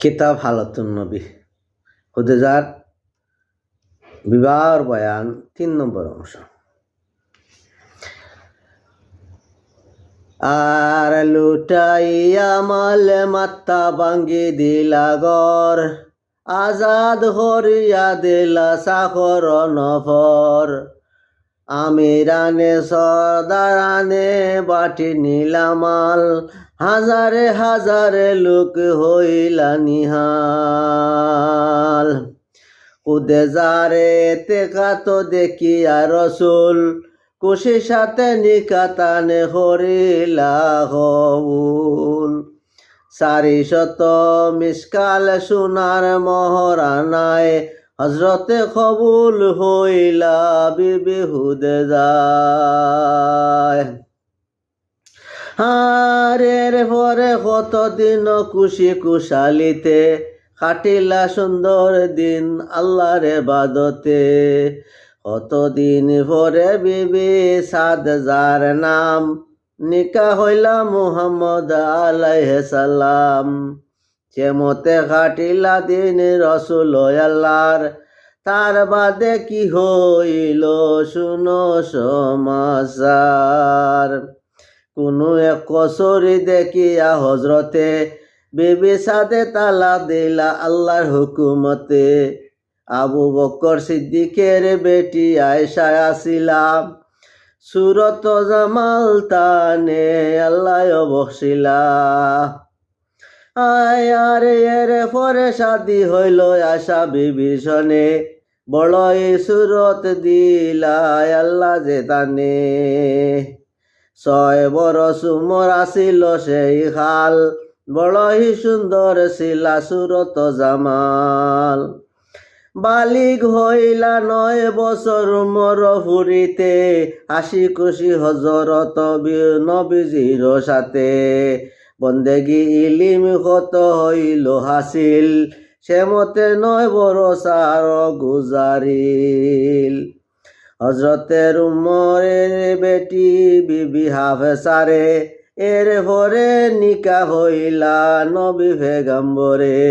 কিতাব হালাতুন নবী। হুদেজার বিবাহর বয়ান তিন নম্বর অংশ। আর লুটাইয়া মাল মাত্তা ভাঙ্গি দিলা গর আজাদ হরিয়া দিলা সাখর নফর আমিরানে সদারানে বাটি নীলামাল হাজারে হাজারে লোক হইলা নিহাল। কুদে যারে তেকা তো দেখিয়া রসুল, কুশি সাথে নিকাতানে হরিলা হউল। চারি শত মিসকাল সোনার মহরানায় হজরতে কবুল হইলা বিবি হুদে যায় হারের পরে কতদিন খুশি কুশালিতে কাটিলা সুন্দর দিন আল্লাহর বাদতে কতদিন পরে বিবি সাদ যার নাম, নিকা হইলা মুহাম্মদ আলাইহ সালাম। চেমতে কাটিলা দিন রসুল আল্লাহর। তার বাদে কি হইল শুনো সমাচার। কোনো এক কসরি দেখিয়া হজরতে বিবি সাদে তালা দিলা আল্লাহর হুকুমতে। আবু বকর সিদ্দিকের বেটি আয়সা আসিলাম। সুরত জামাল তানে আল্লাহ বসিলা আয় আরে এরে পরে শাদি হইল আশা বিবির সনে। বড়ই সুরত দিলা আল্লাহ যে তানে। ছয় বরস উমর আসিল সেই খাল বড়ই সুন্দর শিলা সুরত জামাল। বালিক হইলা নয় বছর উমর ফুরিতে, হাসি খুশি হজরত নবীজির সাথে। বন্দেগি ইলিম কত হইল হাসিল সেমতে নয় বরসার গুজারিল। হজরতের উমরের বেটি বিবি হাফেসারে, এর পরে নিকা হইলা নবী ভেগম্বরে